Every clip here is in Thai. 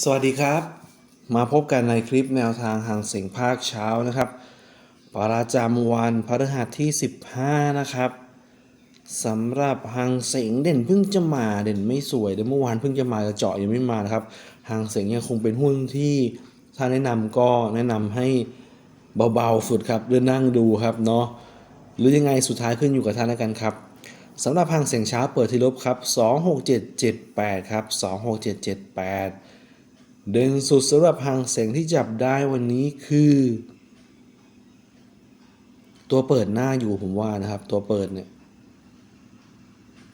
สวัสดีครับ มาพบกันในคลิปแนวทางหางเสียงภาคเช้านะครับ ประจำวันพฤหัสที่ 15 นะครับสำหรับหางเสียงเด่นเพิ่งจะมาเด่นไม่สวยเดี๋ยวเมื่อวานเพิ่งจะมาจะเจาะยังไม่มานะครับหางเสียงยังคงเป็นหุ้นที่ถ้าแนะนำก็แนะนำให้เบาๆสุดครับเดินนั่งดูครับเนาะหรือยังไงสุดท้ายขึ้นอยู่กับท่านแล้วกันครับสำหรับหางเสียงเช้าเปิดที่ลบครับ 26778ครับ 26778 เด่นสุดสำหรับหางเสียงที่จับได้วันนี้คือ ตัวเปิดหน้าอยู่ผมว่านะครับ ตัวเปิดเนี่ย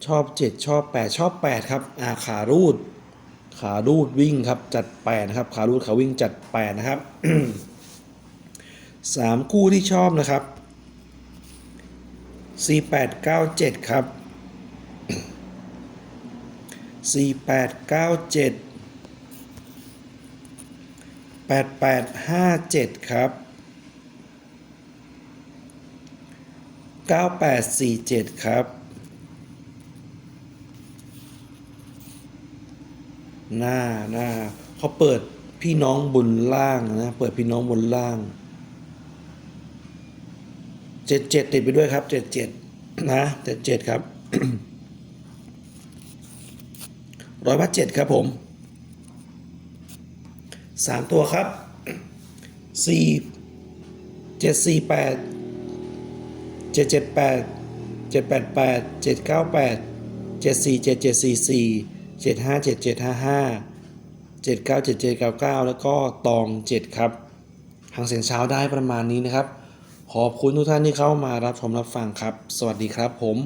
ชอบ 7 ชอบ 8 ชอบ 8 ครับอ่าขารูด ขารูดวิ่งครับ จัด8นะครับ ขารูดขาวิ่งจัด8นะครับสามคู่ที่ชอบนะครับ 4897 ครับ 4897 8857 ครับ 9847 ครับ หน้าหน้าเขาเปิดพี่น้องบนล่างนะ เปิดพี่น้องบนล่างเจ็ดเจ็ดติดไปด้วยครับเจ็ดเจ็ดนะเจ็ดเจ็ดครับร้อยวัดเจ็ดครับผม สามตัวครับสี่เจ็ดสี่แปดเจ็ดเจ็ดแปดเจ็ดแปดแปดเจ็ดเก้าแปดเจ็ดสี่เจ็ดเจ็ดสี่สี่เจ็ดห้าเจ็ดเจ็ดห้าห้าเจ็ดเก้าเจ็ดเจ็ดเก้าเก้าแล้วก็ตองเจ็ดครับหางเสียงเช้าได้ประมาณนี้นะครับ ขอบคุณทุกท่านที่เข้ามารับชมรับฟังครับ สวัสดีครับผม